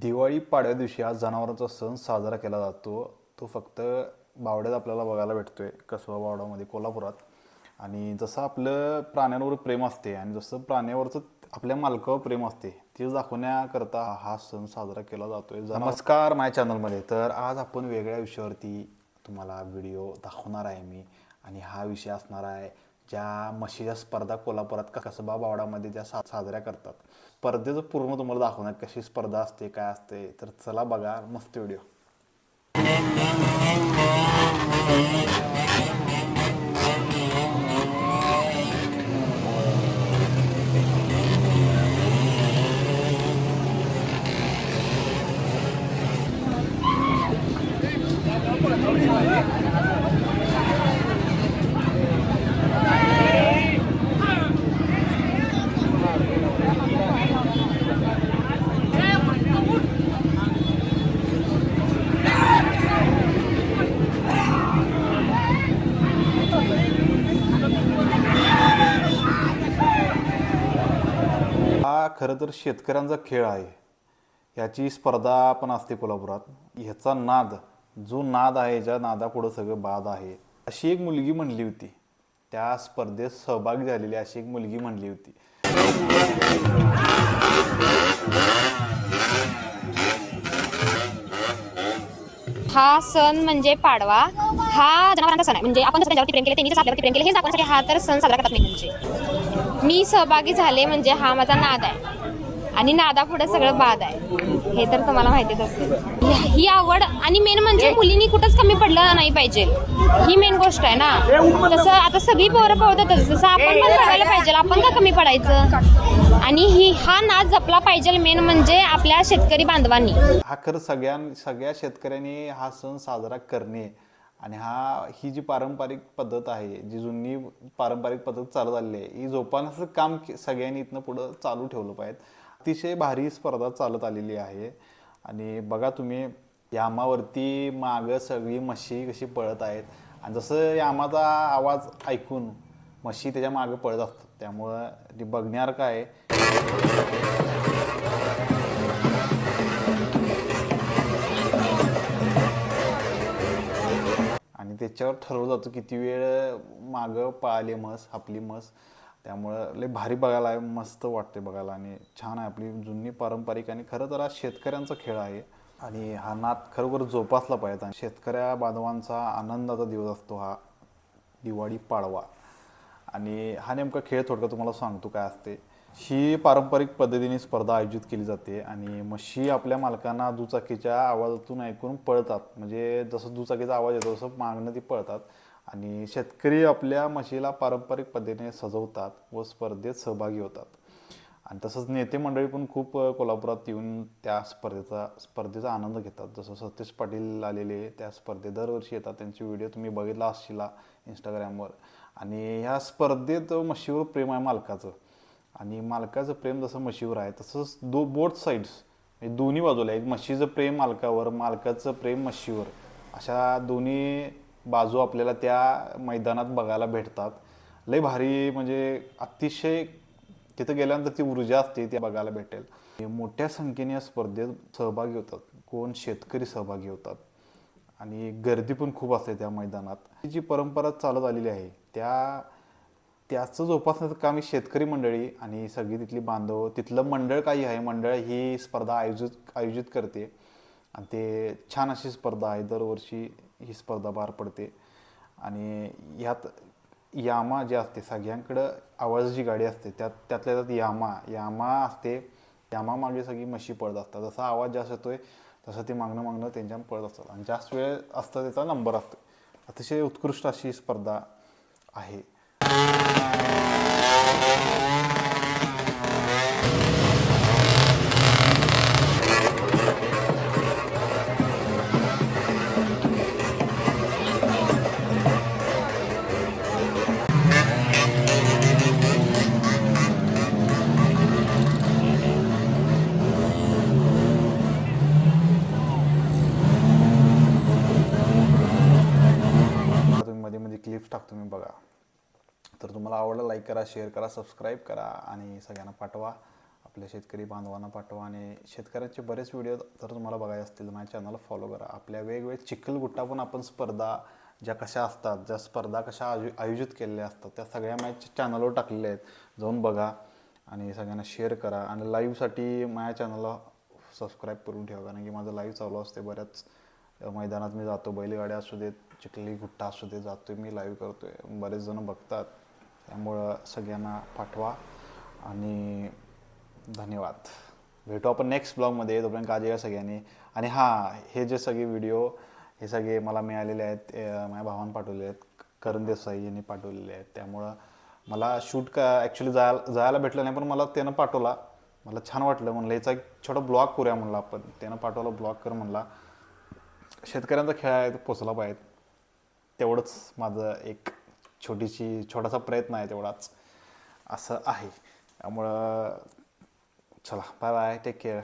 दिवाळी पाडव्या दिवशी हा जनावरांचा सण साजरा केला जातो. तो फक्त बावड्यात आपल्याला बघायला भेटतोय कसबा बावडामध्ये कोल्हापुरात. आणि जसं आपलं प्राण्यांवर प्रेम असते आणि जसं प्राण्यावरचं आपल्या मालकावर प्रेम असते ते दाखवण्याकरता हा सण साजरा केला जातोय. नमस्कार माझ्या चॅनलमध्ये. तर आज आपण वेगळ्या विषयावरती तुम्हाला व्हिडिओ दाखवणार आहे मी. आणि हा विषय असणार आहे ज्या म्हशीच्या स्पर्धा कोल्हापुरात कसबा बावडामध्ये ज्या सा साजऱ्या करतात. स्पर्धेचं पूर्ण तुम्हाला दाखवणार कशी स्पर्धा असते काय असते. तर चला बघा मस्त व्हिडिओ. हा खरं तर शेतकऱ्यांचा खेळ आहे. याची स्पर्धा पण असते कोल्हापुरात. ह्याचा नाद जो नाद आहे ज्या नादापुढं सगळं बाद आहे अशी एक मुलगी म्हणली होती. त्या स्पर्धेत सहभागी झालेली अशी एक मुलगी म्हणली होती. हा सण म्हणजे पाडवा. हा जनावरांचा सण आहे. म्हणजे आपण जसं त्यांच्यावरती प्रेम केले त्यांनी जसं आपल्यावरती प्रेम केले हे दाखवण्यासाठी हा तर सण साजरा करतात नाही म्हणजे. मी सहभागी झाले म्हणजे हा माझा नाद आहे. आणि नादापुढे सगळं बाद आहे. हे तर तुम्हाला माहितीच असेल. ही- आवड आणि मेन म्हणजे मुलींनी कुठंच कमी पडलं नाही पाहिजे. ही मेन गोष्ट आहे ना. तसं आता सगळी पोरं पळतातच जसं आपण पण पळायला पाहिजे आपण का कमी पडायचं आणि ही हा नाद जपला पाहिजे मेन म्हणजे आपल्या शेतकरी बांधवांनी. हा खरं सगळ्यां सगळ्या शेतकऱ्यांनी हा सण साजरा करणे. आणि हा ही जी पारंपरिक पद्धत आहे जी जुनी पारंपरिक पद्धत चालत आलेली आहे ही जोपासण्याचं काम सगळ्यांनी इथनं पुढं चालू ठेवलं पाहिजे अतिशय भारी स्पर्धा चालत आलेली आहे. आणि बघा तुम्ही यामावरती मागं सगळी म्हशी कशी पळत आहेत. आणि जसं यामाचा आवाज ऐकून म्हशी त्याच्या मागं पळत असतात. त्यामुळं ते बघण्यासारखं आहे. त्याच्यावर ठरवलं जातं किती वेळ मागं पळाली म्हस आपली म्हस. त्यामुळं लय भारी बघायला आहे मस्त वाटते बघायला आणि छान आहे. आपली जुनी पारंपरिक आणि खरं तर हा शेतकऱ्यांचा खेळ आहे आणि हा नाद खरोखर जोपासला पाहिजे. आणि शेतकऱ्या बांधवांचा आनंदाचा दिवस असतो हा दिवाळी पाडवा. आणि हा नेमका खेळ थोडक्यात तुम्हाला सांगतो काय असते. ही पारंपरिक पद्धतीने स्पर्धा आयोजित केली जाते आणि म्हशी आपल्या मालकांना दुचाकीच्या आवाजातून ऐकून पळतात. म्हणजे जसं दुचाकीचा आवाज येतो तसं मागणं ती पळतात. आणि शेतकरी आपल्या म्हशीला पारंपरिक पद्धतीने सजवतात व स्पर्धेत सहभागी होतात. आणि तसंच नेते मंडळी पण खूप कोल्हापुरात येऊन त्या स्पर्धेचा स्पर्धेचा आनंद घेतात. जसं सतीश पाटील आलेले त्या स्पर्धेत दरवर्षी येतात. त्यांचे व्हिडिओ तुम्ही बघितला असशिला इंस्टाग्रामवर आणि ह्या स्पर्धेत म्हशीवर प्रेम आहे मालकाचं. आणि मालकाचं प्रेम जसं म्हशीवर आहे तसंच दो बोथ साईड्स म्हणजे दोन्ही बाजूला एक म्हशीचं प्रेम मालकावर मालकाचं प्रेम म्हशीवर अशा दोन्ही बाजू आपल्याला त्या मैदानात बघायला भेटतात. लय भारी म्हणजे अतिशय तिथं गेल्यानंतर ती ऊर्जा असते ती बघायला भेटेल. हे मोठ्या संख्येने या स्पर्धेत सहभागी होतात. कोण शेतकरी सहभागी होतात. आणि गर्दी पण खूप असते त्या मैदानात. ही जी परंपरा चालत आलेली आहे त्या त्याचं जोपासण्याचं काम ही शेतकरी मंडळी आणि सगळी तिथली बांधव तिथलं मंडळ काही आहे मंडळ ही स्पर्धा आयोजित आयोजित करते. आणि ते छान अशी स्पर्धा आहे दरवर्षी ही स्पर्धा पार पडते. आणि ह्यात यामा जे असते सगळ्यांकडं आवाजाची गाडी असते त्यात त्यातल्या त्यात यामा यामा असते यामा मागे सगळी म्हशी पळत असतात. जसा आवाज जास्त येतोय तसं ते मागणं मागणं त्यांच्या पळत असतात. आणि जास्त वेळ असतं त्याचा नंबर असतो. अतिशय उत्कृष्ट अशी स्पर्धा आहे. मध्ये टाकतो मी बघा. तर तुम्हाला आवडलं लाईक करा शेअर करा सबस्क्राईब करा आणि सगळ्यांना पाठवा. आपल्या शेतकरी बांधवांना पाठवा आणि शेतकऱ्यांचे बरेच व्हिडिओ जर तुम्हाला बघायचे असतील माझ्या चॅनलला फॉलो करा. आपल्या वेगवेगळे चिखलगुट्टा पण आपण स्पर्धा ज्या कशा असतात ज्या स्पर्धा कशा आयो आयोजित केलेल्या असतात त्या सगळ्या माझ्या चॅनलवर टाकलेल्या आहेत. जाऊन बघा आणि सगळ्यांना शेअर करा आणि लाईव्हसाठी माझ्या चॅनलला सबस्क्राईब करून ठेवा. कारण की माझं लाईव्ह चालू असते बऱ्याच मैदानात मी जातो बैलगाड्या असू देत चिखली गुट्टा असू दे जातो मी लाईव्ह करतो आहे बरेच जण बघतात. त्यामुळं सगळ्यांना पाठवा आणि धन्यवाद. भेटू आपण नेक्स्ट ब्लॉगमध्ये तोपर्यंत काळजी घ्या सगळ्यांनी. आणि हां हे जे सगळे व्हिडिओ हे सगळे मला मिळालेले आहेत माझ्या भावानं पाठवले आहेत करण देसाई यांनी पाठवलेले आहेत. त्यामुळं मला शूट का ॲक्च्युली जायला जायला भेटलं नाही पण मला त्यानं पाठवला. मला छान वाटलं. म्हणलं याचा एक छोटा ब्लॉग करूया म्हणलं आपण. त्यानं पाठवला ब्लॉग कर म्हणला. शेतकऱ्यांचा खेळ आहे तो पोचला पाहिजे. तेवढंच माझं एक छोटीशी छोटासा प्रयत्न आहे तेवढाच. असं आहे. त्यामुळं चला बाय बाय टेक केअर